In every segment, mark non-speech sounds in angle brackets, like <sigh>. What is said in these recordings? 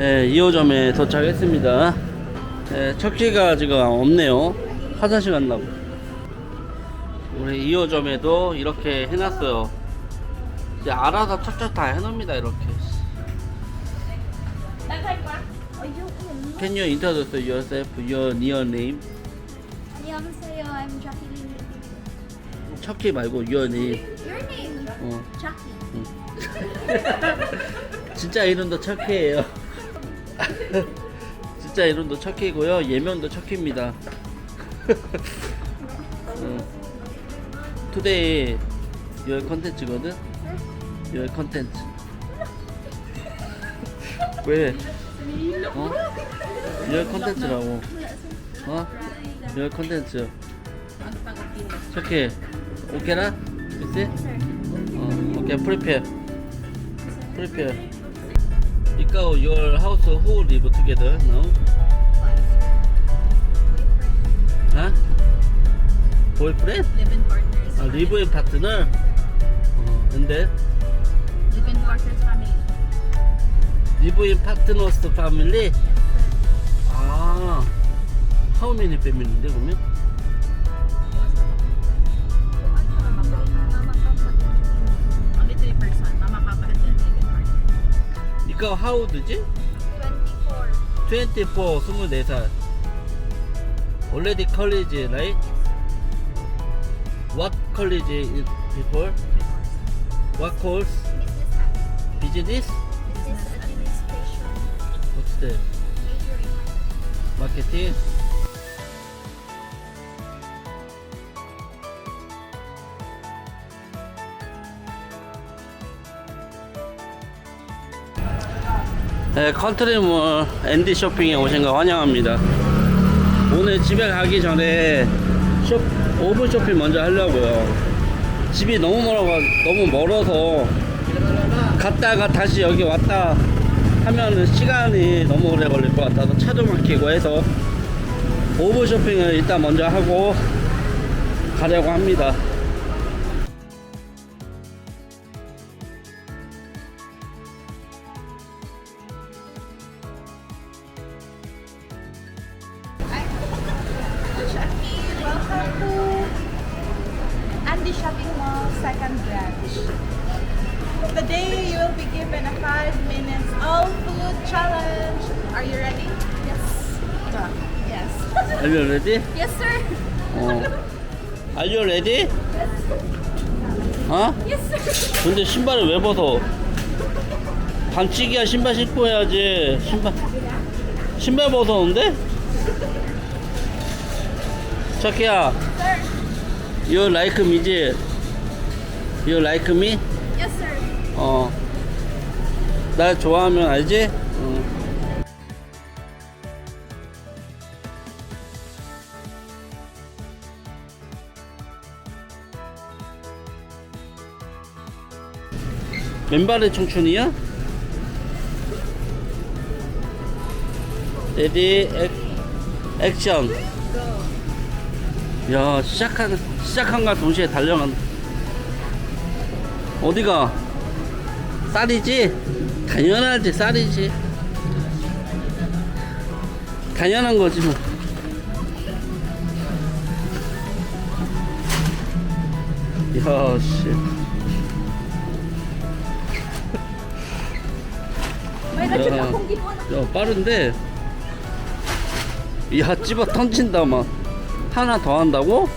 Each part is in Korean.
예, 2호점에 도착했습니다. 예, 척키가 지금 없네요. 화장실 간다고. 우리 2호점에도 이렇게 해놨어요. 이제 알아서 척척 다 해놓습니다, 이렇게. Can you introduce yourself, your your name? 안녕하세요. I'm Jacqueline. 척키 말고 your name. Your name? 어. Jackie. <laughs> 진짜 이름도 척키예요. 진짜 이름도 척키고요. 예명도 척키입니다. 음. Today your content거든. Your content. 왜? 어? Your content라고. 어? Your content. 척키. 오케이나? 있지? 어, 오케이. Prepare. Prepare. Ikaw, your house who live together now? Huh? Boyfriend? Live-in partners. A live-in partner? 어, and then Live-in partners family. live-in partner's family? 아, how many family인데 그러면? Ikaw how old지? 24. 24, 24살. Already college, right? What college is before? What course? Business. Business? Administration. What's that? Major 네, 컨트리몰 앤디 쇼핑에 오신 거 환영합니다. 오늘 집에 가기 전에 쇼, 오븐 쇼핑 먼저 하려고요. 집이 너무 멀어 너무 멀어서 갔다가 다시 여기 왔다 하면은 시간이 너무 오래 걸릴 것 같아서 차도 막히고 해서 오브 쇼핑을 일단 먼저 하고 가려고 합니다. Welcome to Andy Shopping Mall second branch. Today you will be given a five minutes all food challenge. Are you ready? Yes. Yes. Are you ready? Yes, sir. 어. Are you ready? 어? Yes, sir. 근데 신발을 왜 벗어? 반칙이야 신발 신고 해야지. 신발 신발 벗었는데? Sir. you like me지? You like me? Yes, sir. 어. 날 좋아하면 알지? 어. 맨발의 청춘이야? 레디 액, 액션 야 시작한 시작한과 동시에 달려간 어디가 쌀이지? 당연하지 쌀이지 당연한 거지 뭐 야, 씨. May 야. 야, 빠른데? 야, 집어 던진다, 막. 하나 더 한다고?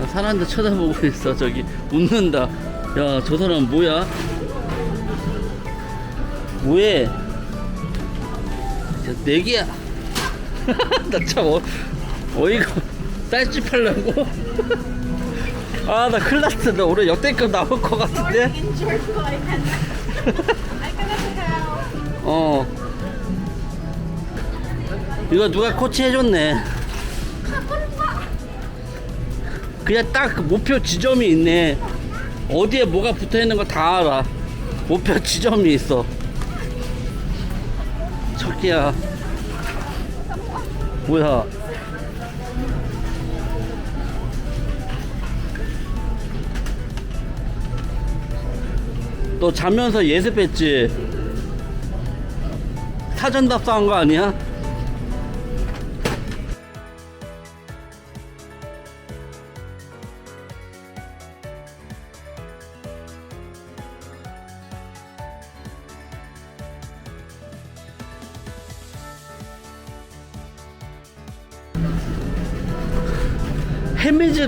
야, 사람들 쳐다보고 있어, 저기. 웃는다. 야, 저 사람 뭐야? 뭐해? 야, 내기야. <laughs> 나 참 어, 어이가 쌀집 하려고? <laughs> 아, 나 큰일 났어. 나 올해 역대급 나올 것 같은데? <laughs> 어. 이거 누가 코치 해줬네. 그냥 딱 그 목표 지점이 있네. 어디에 뭐가 붙어 있는 거 다 알아. 목표 <laughs> 지점이 있어. 척기야. 뭐야? 너 자면서 예습했지? 사전 답사한 거 아니야?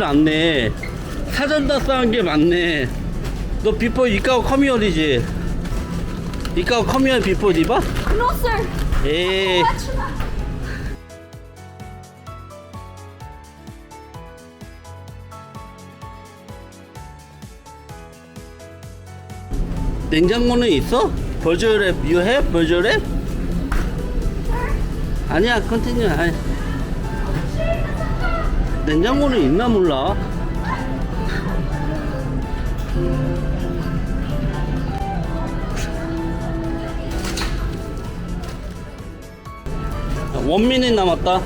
헤매질 않네. 사전 답사한 게 맞네. 너 비포 이카오 커뮤어리지? 이카오 커뮤어 비포 디바? No, sir. 에이. 냉장고는 있어? 버저랩 you have 버저랩? 아니야 컨티뉴 아니. 냉장고는 있나 몰라. 원미닛 남았다.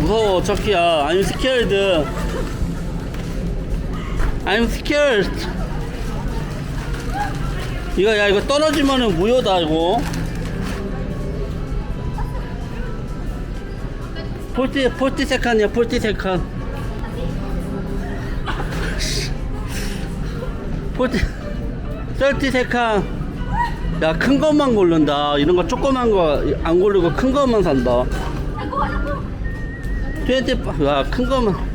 무서워 척키야. I'm scared I'm scared. 이거 야 이거 떨어지면은 무효다 이거. 폴티 폴티 세칸이야 폴티 세칸. 폴티 썰티 세칸. 야큰 것만 고른다. 이런 거 조그만 거 안 고르고 큰 것만 산다. Nakuha na ko. 20, 와, 큰 거만.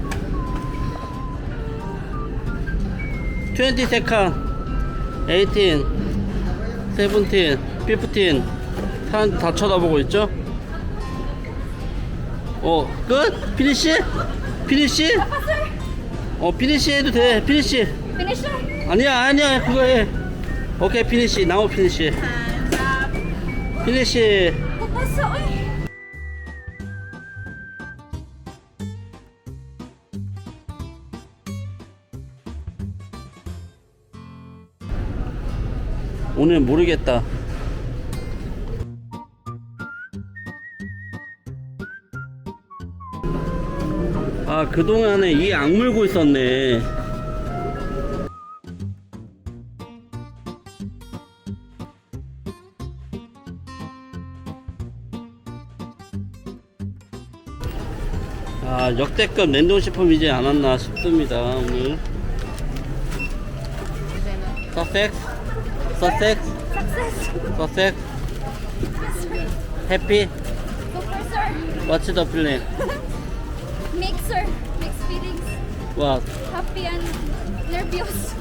20 세컨, 18, 17, 15. 사람들 다 쳐다보고 있죠? 어, 끝? 피니시? 피니시? Pa, sir. 어, 피니시 해도 돼. 피니시. Finish, sir. 아니야, 아니야. 그거 해. 오케이, 피니시. 나오 피니시. Hands up. 피니시. 오늘 모르겠다. 아, 그동안에 이 악물고 있었네. 아, 역대급 냉동식품이지 않았나 싶습니다, 오늘. 서섹스? Success. sir. 해피? Super, sir. What's the? Mixed, sir. Mixed feelings. What? Happy and nervous.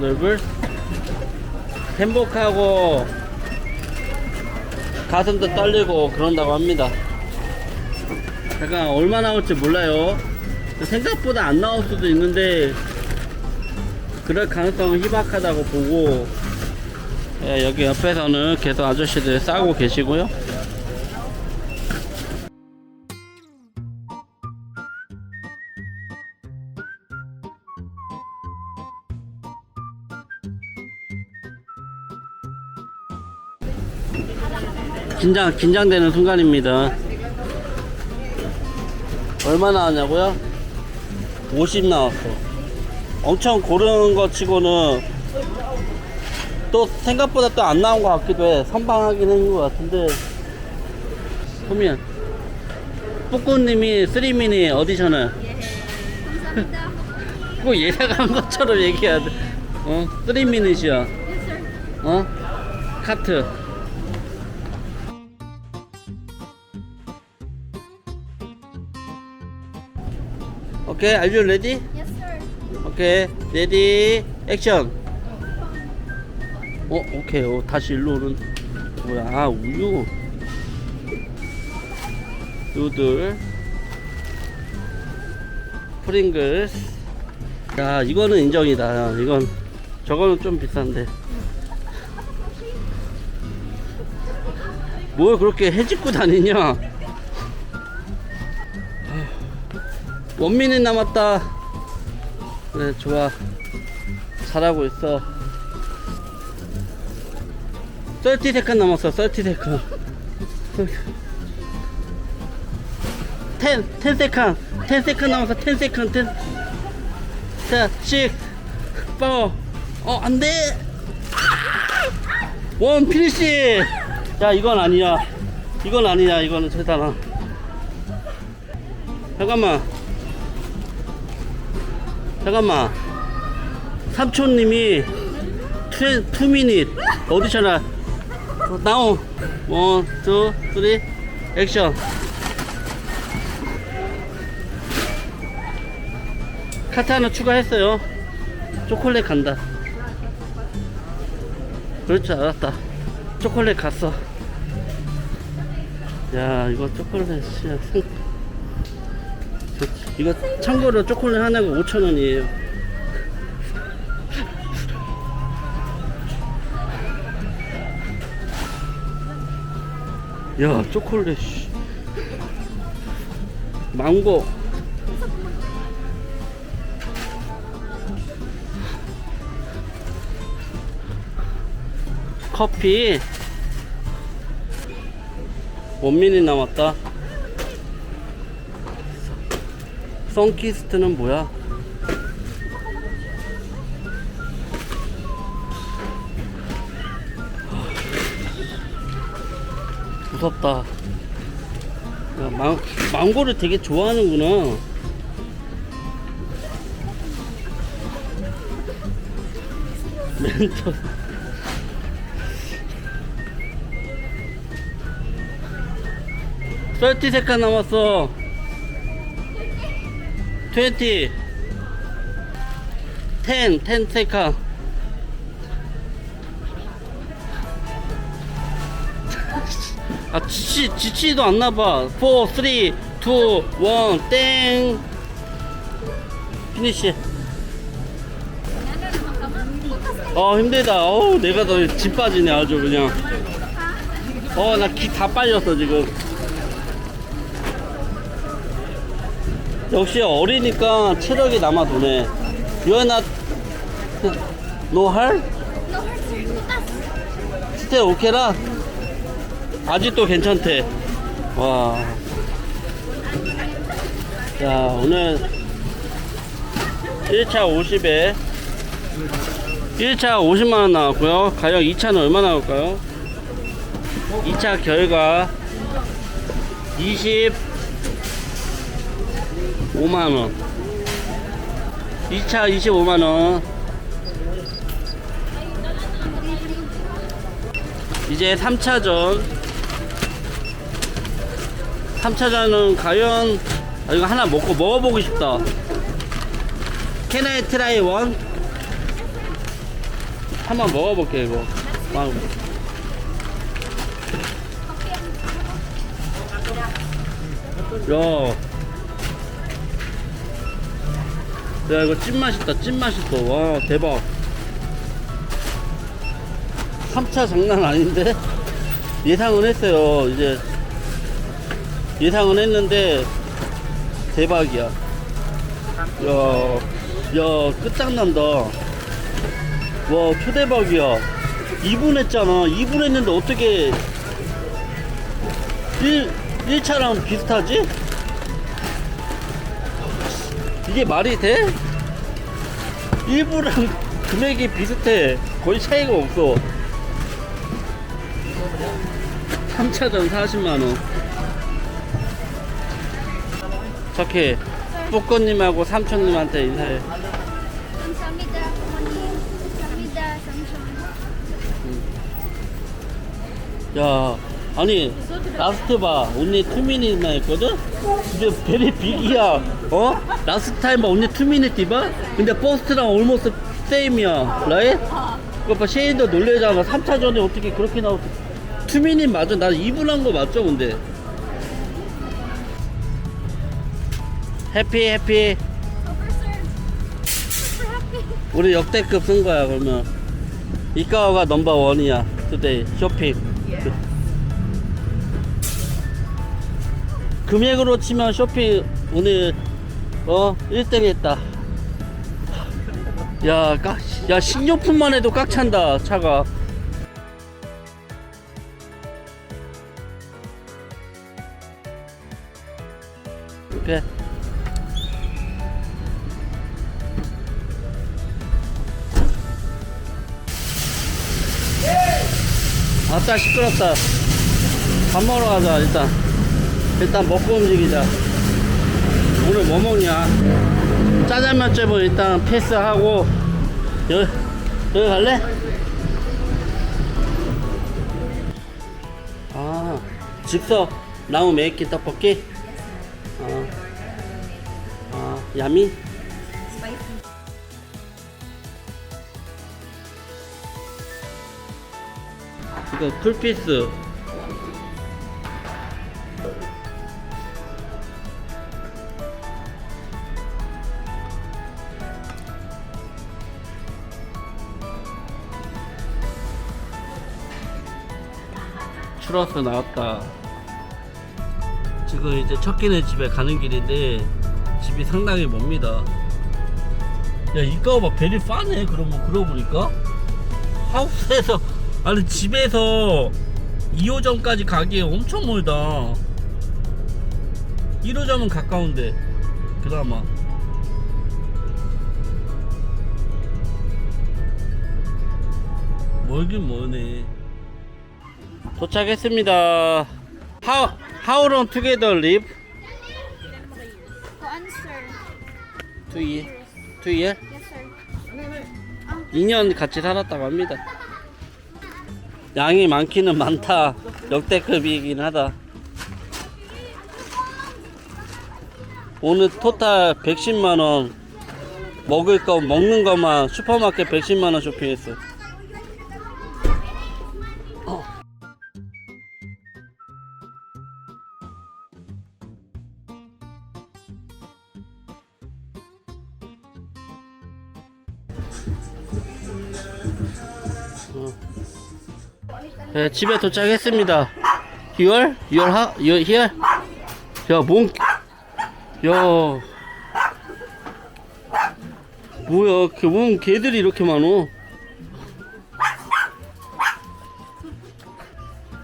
nervous? 행복하고 가슴도 떨리고 그런다고 합니다. 잠깐 얼마 나올지 몰라요. 생각보다 안 나올 수도 있는데 그럴 가능성은 희박하다고 보고 예, 여기 옆에서는 계속 아저씨들 싸고 계시고요. 긴장 긴장되는 순간입니다. 얼마 나왔냐고요? 50 나왔어. 엄청 고른 거 치고는 또 생각보다 또 안 나온 것 같기도 해. 선방하긴 한것 같은데. 소미야. 뿌꾸님이 3미니 어디셔널. 감사합니다. 꼭 예상한 것처럼 얘기해야 돼. 어? 3미닛이야. Yes, sir. 어? 카트. 오케이, are you ready? Yes, sir. 오케이, 레디, 액션. 어, 오케이, 어, 다시 일로 오는. 뭐야, 아, 우유. 누들. 프링글스. 야, 이거는 인정이다. 야, 이건, 저거는 좀 비싼데. 뭘 그렇게 해집고 다니냐? 원민이 남았다. 그래, 좋아. 잘하고 있어. 30 세컨 남았어, 30 세컨. 텐, 텐 세컨, 텐 세컨 남았어, 텐 세컨, 텐. 자, 씩, 파워. 어, 안 돼! 원 피니시! 야, 이건 아니야. 이건 아니야, 이거는 최단아. 잠깐만. 잠깐만. 삼촌님이 투, 투 미닛 어디셔나 나오 원, 투, 쓰리 액션. 카트 하나 추가했어요. 초콜릿 간다. 줄 알았다. 초콜릿 갔어. 야 이거 초콜릿. <laughs> 이거 참고로 초콜릿 하나가 5천원이에요 야 초콜릿 씨. 망고. 커피. 원민이 남았다. 선키스트는 뭐야 무섭다. 야, 망, 망고를 되게 좋아하는구나. 멘토. 30 세컨 남았어. 20 10 10 세컨 지치 지치도 않나 봐. 4 3 2 1 땡 피니시 어 힘들다. 어우 내가 더 집 빠지네 아주 그냥. 어 나 기다 빨렸어 지금. 역시 어리니까 체력이 남아 도네. 유연아 노할? 스테 오케라? 아직도 괜찮대. 와. 자, 오늘 1차 50에 1차 50만원 나왔고요. 가격 2차는 얼마 나올까요? 2차 결과 25만원. 2차 25만원. 이제 3차전 3차전은 과연 아, 이거 하나 먹고 먹어보고 싶다 Can I try? 한번 먹어볼게 이거 막. 야. 야 이거 찐맛있다 찐맛있어 와 대박 3차 장난 아닌데? 예상은 했어요. 이제 예상은 했는데 대박이야. 야, 야 끝장난다. 와 초대박이야. 2분 했잖아. 2분 했는데 어떻게 1, 1차랑 비슷하지? 이게 말이 돼? 1부랑 <laughs> 금액이 비슷해. 거의 차이가 없어. 3차전 40만원 착해 뿌꺼님하고 삼촌님한테 인사해 감사합니다, 부모님. 감사합니다, 삼촌. 야 아니 라스트 봐 언니 투미닛만 했거든? 근데 베리 빅이야 어? 라스트 타임 봐 언니 투미닛 디바? 근데 버스트랑 올모스 세임이야 라이? 그거 봐 쉐인도 놀래잖아 3차전에 어떻게 그렇게 나오지 투미닛 맞아 나 2분 한 거 맞죠 근데 해피 해피. 우리 역대급 쓴 거야 그러면. 이카오가 넘버 원이야 투데이 쇼핑. 금액으로 치면 쇼핑 오늘 어 1등 했다. 야, 깍, 야, 식료품만 해도 꽉 찬다, 차가. 아따 시끄럽다. 밥 먹으러 가자 일단. 일단 먹고 움직이자. 오늘 뭐 먹냐? 짜장면집은 일단 패스하고 여기 여기 갈래? 아 즉석 나무 메이키 떡볶이? 아, 아 야미? 이거 풀피스. 추러스 나왔다. 지금 이제 첫 끼네 집에 가는 길인데 집이 상당히 멉니다. 야 이거 봐 베리 싸네 그러면 그러고 보니까. 하우스에서 아니 집에서 2호점까지 가기에 엄청 멀다 1호점은 가까운데 그나마 멀긴 머네 도착했습니다 How, how long together live? Sir. Two year? Two year? Yes, sir. 2년 같이 살았다고 합니다. 양이 많기는 많다. 역대급이긴 하다. 오늘 토탈 110만원. 먹을 거, 먹는 것만 슈퍼마켓 110만원 쇼핑했어. 네, 집에 도착했습니다. Here? Your house? Your here? 야, 뭔, 야. 뭐야, 그, 뭔 개들이 이렇게 많어?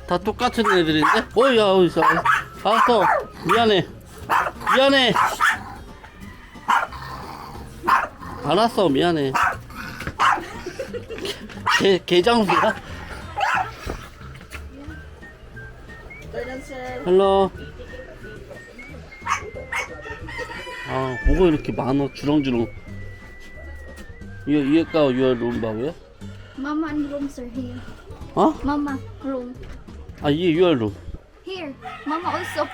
다 똑같은 애들인데? 어, 야, 어디서. 알았어. 미안해. 미안해. 알았어, 미안해. 개, 개장수야? 헬로 아 뭐가 이렇게 많아 주렁주렁 이거 이해가 유어 룸바고요? Mama and room, sir. Here. 어? Mama, room. 아 이게 유어 룸. Here. Mama also.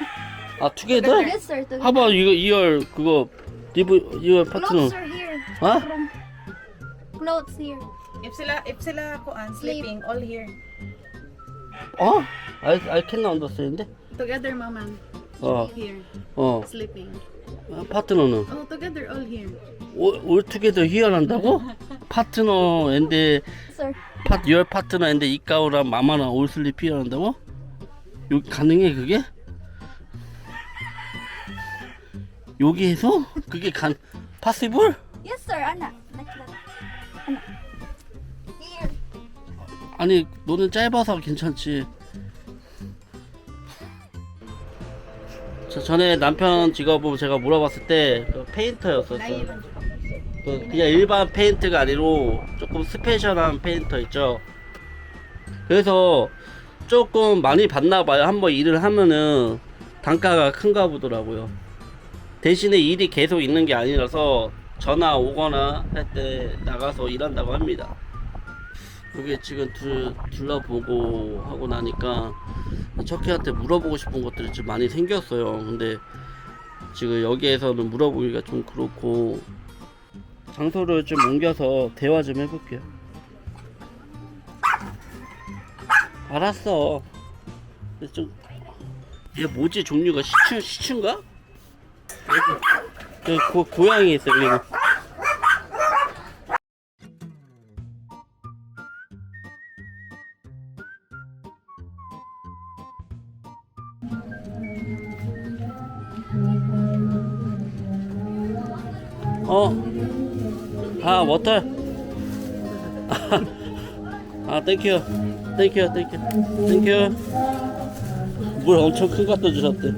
아 투게더? Yes, sir. together. 하봐 이거 이열 그거 리브 이열 파트너. Clothes are here. Huh? Room. Clothes here. If sila, if sila kuan, sleeping, all here. 어? I I can understand. Together, mama. 어. Here. 어. Sleeping. 아, 파트너는 Oh, together, all here. 올 투게더 히어한다고? 파트너 앤데 Sir. 파 유얼 파트너 앤데 이까오랑 마마랑 올슬립 히어한다고? 여기 가능해 그게? 여기에서 그게 간 파시블? Yes, sir. Anna. Like that. Anna. Here. 아니 너는 짧아서 괜찮지. 저 전에 남편 직업을 제가 물어봤을 때그 페인터였었어. 그 그냥 일반 페인트가 아니고 조금 스페셜한 페인터 있죠. 그래서 조금 많이 받나 봐요. 한번 일을 하면은 단가가 큰가 보더라고요. 대신에 일이 계속 있는 게 아니라서 전화 오거나 할 때 나가서 일한다고 합니다. 여기 지금 둘, 둘러보고 하고 나니까 척키한테 물어보고 싶은 것들이 좀 많이 생겼어요. 근데 지금 여기에서는 물어보기가 좀 그렇고 장소를 좀 옮겨서 대화 좀 해볼게요. 알았어. 좀, 얘 뭐지 종류가? 여기, 여기 고, 고양이 있어 그리고. 어. 아, 워터. <laughs> 아, 땡큐. 땡큐, 땡큐. 땡큐. 물 엄청 큰 거 갖다 주셨대.